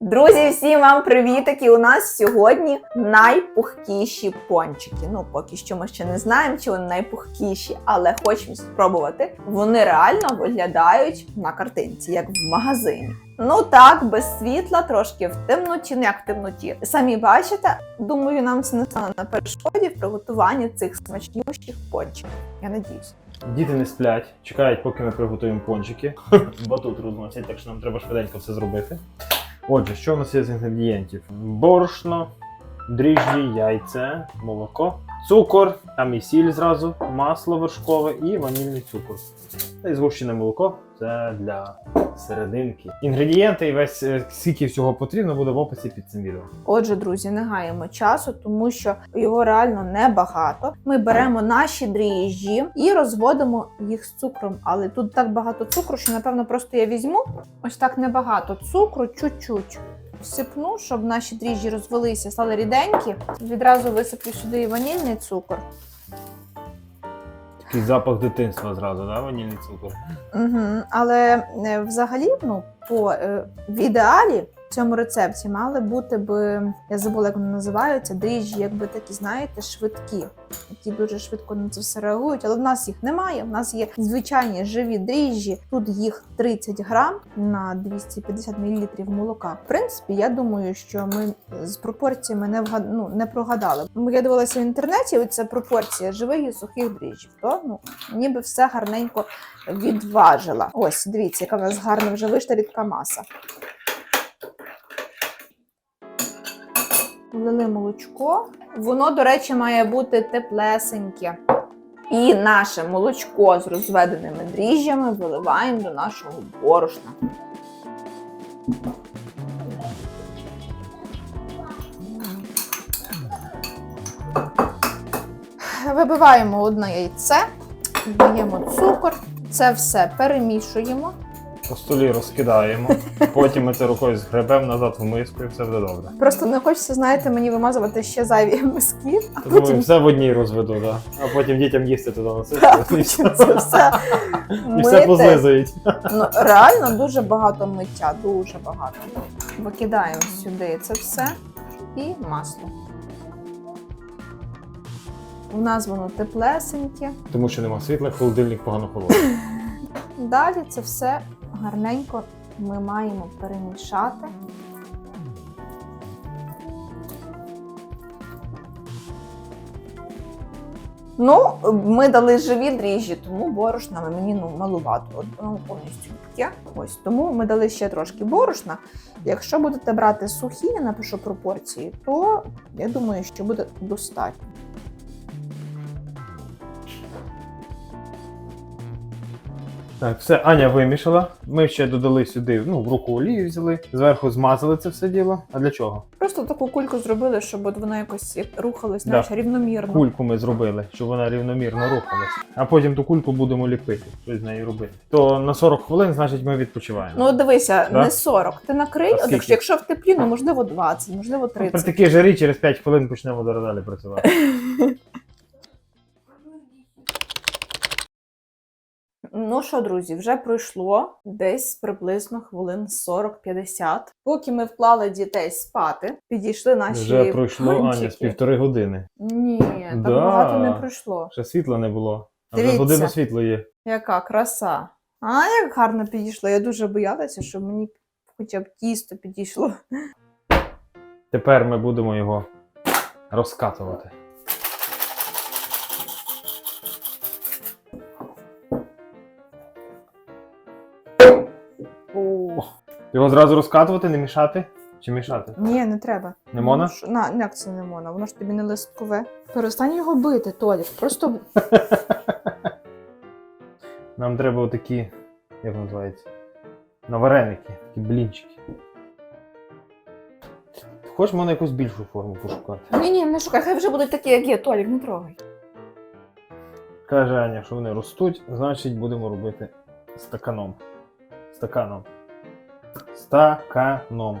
Друзі, всім вам привітики! У нас сьогодні найпухкіші пончики. Ну, поки що ми ще не знаємо, чи вони найпухкіші, але хочемо спробувати. Вони реально виглядають на картинці, як в магазині. Ну так, без світла, трошки в темноті, ну як в темноті. Самі бачите, думаю, нам це не стане на перешкоді в приготуванні цих смачнющих пончиків. Я надіюсь. Діти не сплять, чекають, поки ми приготуємо пончики. Батут розносять, так що нам треба швиденько все зробити. Отже, що у нас є з інгредієнтів? Борошно, дріжджі, яйце, молоко, цукор, там і сіль зразу, масло вершкове і ванільний цукор. Та й згущене молоко це для серединки. Інгредієнти і весь е, скільки всього потрібно буде в описі під цим відео. Отже, друзі, не гаємо часу, тому що його реально небагато. Ми беремо наші дріжджі і розводимо їх з цукром. Але тут так багато цукру, що напевно просто я візьму ось так небагато цукру, чуть-чуть. Всипну, щоб наші дріжджі розвелися, стали ріденькі. Відразу висиплю сюди і ванільний цукор. Такий запах дитинства зразу, да? ванільний цукор. Угу. Але е, взагалі, ну, по е, в ідеалі цьому рецепті мали бути би, я забула, як вони називаються, дріжджі, якби такі, знаєте, швидкі, які дуже швидко на це все реагують. Але в нас їх немає. В нас є звичайні живі дріжджі. Тут їх 30 грам на 250 мл молока. В принципі, я думаю, що ми з пропорціями не вгад... ну, не прогадали. Я дивилася в інтернеті, оця пропорція живих і сухих дріжджів. То ну ніби все гарненько відважила. Ось, дивіться, яка в нас гарна вже вийшла рідка маса. Влили молочко. Воно, до речі, має бути теплесеньке. І наше молочко з розведеними дріжджами виливаємо до нашого борошна. Вибиваємо одне яйце, даємо цукор, це все перемішуємо. По столі розкидаємо, потім ми це рукою згребемо назад в миску і все буде добре. Просто не хочеться, знаєте, мені вимазувати ще зайві миски, а Думаю, потім все в одній розведу, да. а потім дітям їсти туди Так, насити. потім це все І все мити. позлизують. Ну, реально дуже багато миття, дуже багато. Викидаємо сюди це все і масло. У нас воно теплесеньке. Тому що нема світла, холодильник погано холодний. Далі це все гарненько ми маємо перемішати. Ну, ми дали живі дріжджі, тому борошна мені ну, малувато. Воно повністю таке. Ось тому ми дали ще трошки борошна. Якщо будете брати сухі, я напишу пропорції, то я думаю, що буде достатньо. Так, все, Аня вимішала. Ми ще додали сюди, ну, в руку олію взяли, зверху змазали це все діло. А для чого? Просто таку кульку зробили, щоб от вона якось як рухалась, Да. знаєш, рівномірно. Кульку ми зробили, щоб вона рівномірно рухалась. А потім ту кульку будемо ліпити, щось з нею робити. То на 40 хвилин, значить, ми відпочиваємо. Ну, дивися, Да? не 40. Ти накрий, А от якщо, якщо в теплі, ну можливо 20, можливо При 30. такій жарі через 5 хвилин почнемо далі працювати. Ну що, друзі, вже пройшло десь приблизно хвилин 40-50. Поки ми вклали дітей спати, підійшли наші Вже пройшло Аня з півтори години. Ні, так Да. багато не пройшло. Ще світла не було. А Дивіться. вже годину світло є. Яка краса. А як гарно підійшло. Я дуже боялася, щоб мені хоча б тісто підійшло. Тепер ми будемо його розкатувати. Його зразу розкатувати, не мішати? Чи мішати? Ні, не треба. Не можна? Ну, що- На, як це не можна? Воно ж тобі не листкове. Перестань його бити, Толік. Просто Нам треба отакі, як називається? На вареники, такі блінчики. Хочеш можна якусь більшу форму пошукати? ні, ні, не шукай, хай вже будуть такі, як є, Толік, не трогай. Каже Аня, що вони ростуть, значить будемо робити стаканом. Стаканом. Стаканом.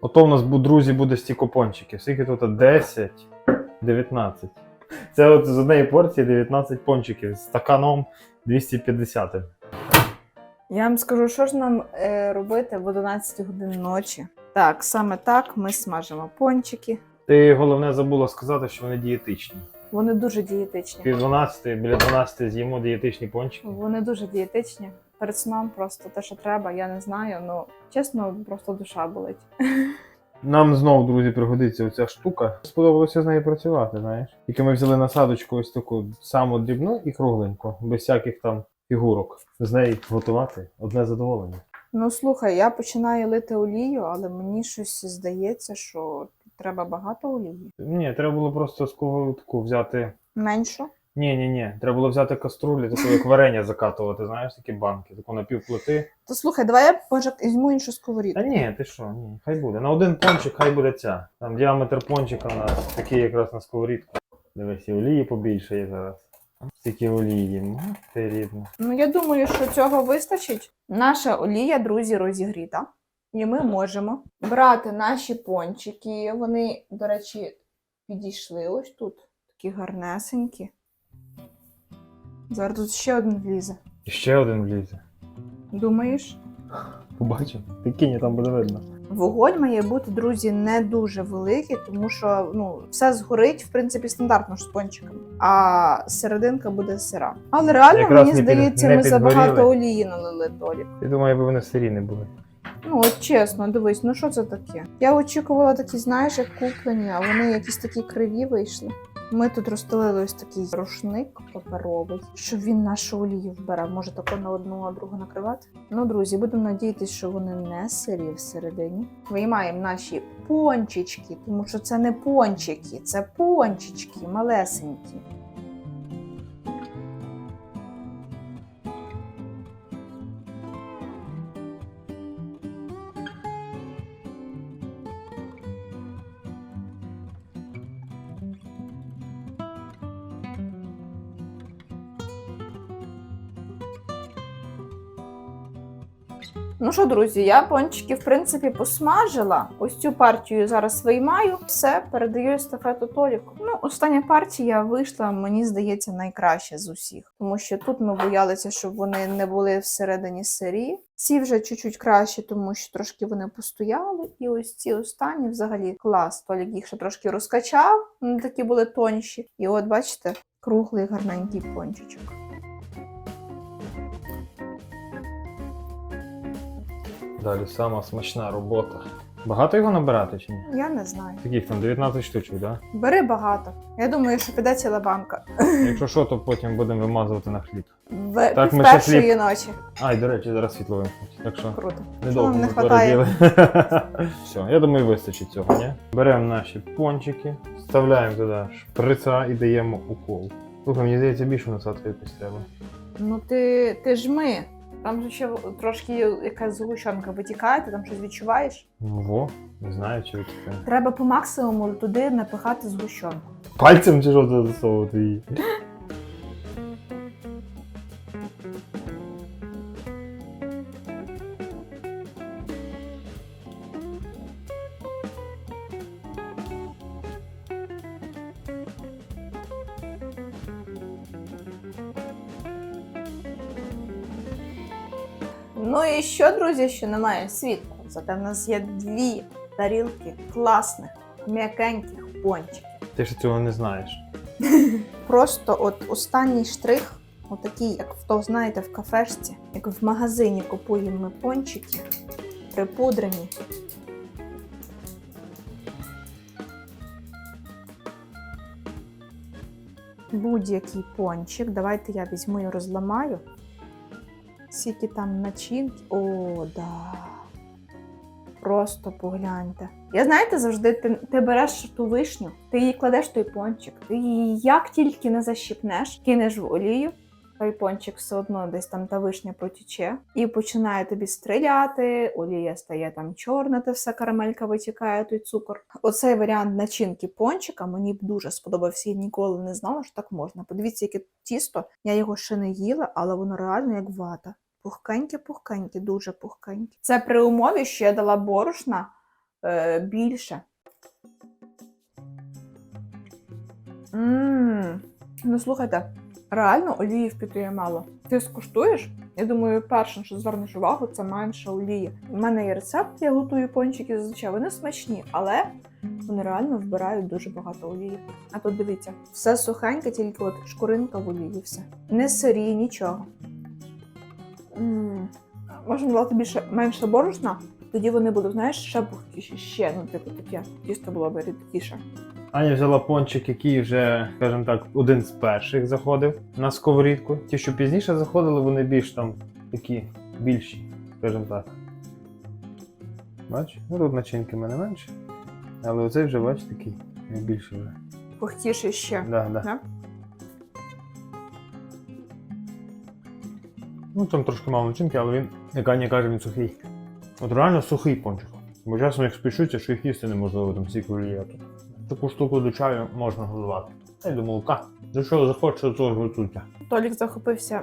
Ото в нас, друзі, буде стільки пончиків. Скільки тут? 10, 19. Це от з однієї порції 19 пончиків з стаканом 250. Я вам скажу, що ж нам е, робити в 11 годин ночі. Так, саме так ми смажимо пончики. Ти головне забула сказати, що вони дієтичні. Вони дуже дієтичні. Пів 12, біля 12 з'їмо дієтичні пончики. Вони дуже дієтичні. Перед сном просто те, що треба, я не знаю. Ну чесно, просто душа болить. Нам знову, друзі, пригодиться оця штука. Сподобалося з нею працювати, знаєш. Тільки ми взяли насадочку ось таку саму дрібну і кругленьку, без всяких там фігурок. З неї готувати одне задоволення. Ну слухай, я починаю лити олію, але мені щось здається, що треба багато олії. Ні, треба було просто таку взяти. Меншу. Ні, ні, ні. Треба було взяти каструлю, таку як варення закатувати, знаєш, такі банки, таку напівплити. То слухай, давай я може візьму іншу сковорідку. Та ні, ти що, ні, хай буде. На один пончик хай буде ця. Там діаметр пончика у нас такий якраз на сковорідку. Дивись, і олії побільше є зараз. Стільки олії, мати рідна. Ну, я думаю, що цього вистачить. Наша олія, друзі, розігріта. І ми можемо брати наші пончики. Вони, до речі, підійшли ось тут. Такі гарнесенькі. Зараз тут ще один влізе. І ще один влізе. Думаєш? Побачимо. Ти кинь, там буде видно. Вогонь має бути, друзі, не дуже великий, тому що ну, все згорить, в принципі, стандартно ж з пончиками, а серединка буде сира. Але реально, Якраз мені не під- здається, не ми забагато олії налили Толік. Я думаю, аби вони сирі не були. Ну, от чесно, дивись, ну що це таке? Я очікувала такі, знаєш, як куплені, а вони якісь такі криві вийшли. Ми тут розстелили ось такий рушник паперовий, щоб він нашу олію вбирав. Може тако на одну, а другу накривати. Ну, друзі, будемо надіятися, що вони не сирі всередині. Виймаємо наші пончички, тому що це не пончики, це пончички малесенькі. Ну що, друзі, я пончики, в принципі, посмажила. Ось цю партію зараз виймаю. Все, передаю естафету Толіку. Ну, остання партія вийшла, мені здається, найкраще з усіх. Тому що тут ми боялися, щоб вони не були всередині сирі. Ці вже чуть-чуть краще, тому що трошки вони постояли. І ось ці останні взагалі клас. Толік їх ще трошки розкачав, вони такі були тонші. І от бачите, круглий гарненький пончичок. Далі сама смачна робота. Багато його набирати чи ні? Я не знаю. Таких там 19 штучок, так? Бери багато. Я думаю, що піде ціла банка. Якщо що, то потім будемо вимазувати на хліб. В Так, ми ще першої ночі. Ай, до речі, зараз світло вимкнуть. Так що Круто. Недовго нам не ми хватає? переділи. Все, я думаю, вистачить цього, ні? Беремо наші пончики, вставляємо туди шприца і даємо укол. Слухай, мені здається, більше насадки якось треба. Ну ти, ти жми. Там же ще трошки якась згущенка витікає, ти там щось відчуваєш. Ну во, не знаю, чи витікає. Треба по максимуму туди напихати згущенку. Пальцем чи що засовувати її? Ну і що, друзі, що немає світла. Зате в нас є дві тарілки класних, м'якеньких пончиків. Ти ж цього не знаєш. Просто от останній штрих, отакий, як в то, знаєте, в кафешці, як в магазині купуємо ми пончики, припудрені. Будь-який пончик. Давайте я візьму і розламаю. Скільки там начинки. О, да. Просто погляньте. Я знаєте, завжди ти, ти береш ту вишню, ти її кладеш той пончик, ти її як тільки не защіпнеш, кинеш в олію, той пончик все одно десь там та вишня протіче, і починає тобі стріляти, олія стає там чорна, та вся карамелька витікає, той цукор. Оцей варіант начинки пончика мені б дуже сподобався. Я ніколи не знала, що так можна. Подивіться, яке тісто. Я його ще не їла, але воно реально як вата. Пухкеньке, дуже пухкеньке. Це при умові, що я дала борошна е, більше. Ммм. Ну слухайте, реально олії впітує мало. Ти скуштуєш? Я думаю, першим, що звернеш увагу, це менше олії. У мене є рецепт, я готую пончики зазвичай. Вони смачні, але вони реально вбирають дуже багато олії. А тут дивіться, все сухеньке, тільки от шкуринка в олії, все. Не сирі, нічого. Можна додати більше менше борошна, тоді вони будуть, знаєш, ще пухкіші, ще ну, типу таке. Тісто було б рідкіше. Аня взяла пончик, який вже, скажімо так, один з перших заходив на сковорідку. Ті, що пізніше заходили, вони більш там такі більші, скажімо так. Бач? Ну тут начинки в мене менше. Але оцей вже, бач, такий найбільший вже. Пухкіші ще. Да, да. Да? Ну там трошки мало начинки, але він, як Аня каже, він сухий. От реально сухий пончик. Бо часом як спішуться, що їх їсти неможливо там стільки олієту. Таку штуку до чаю можна готувати. Та й до молока. До чого захоче, до того готуйте. Толік захопився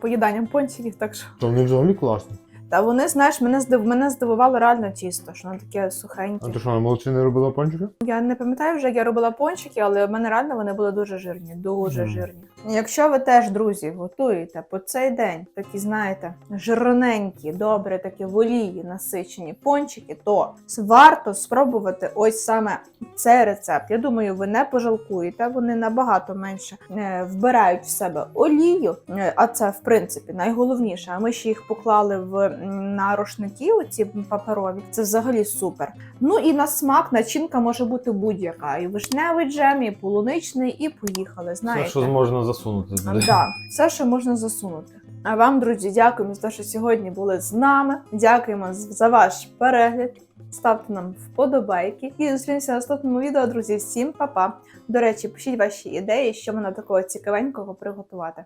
поїданням пончиків, так що. То вони взагалі класні. Та вони, знаєш, мене здив... мене здивувало реально тісто, що воно таке А сухеньке. ти що, на молодці не робила пончики? Я не пам'ятаю вже, як я робила пончики, але в мене реально вони були дуже жирні, дуже Мгм. жирні. Якщо ви теж, друзі, готуєте по цей день такі, знаєте, жирненькі, добре, такі в олії насичені пончики, то варто спробувати ось саме цей рецепт. Я думаю, ви не пожалкуєте. Вони набагато менше е, вбирають в себе олію, е, а це в принципі найголовніше. А ми ще їх поклали в на рушники, оці паперові. Це взагалі супер. Ну і на смак начинка може бути будь-яка. І вишневий джем, і полуничний, і поїхали. Знаєте, Все, що можна засунути Так, все, що можна засунути. А вам, друзі, дякуємо за те, що сьогодні були з нами. Дякуємо за ваш перегляд. Ставте нам вподобайки і зустрінемося в наступному відео, друзі. Всім па-па! До речі, пишіть ваші ідеї, що мене такого цікавенького приготувати.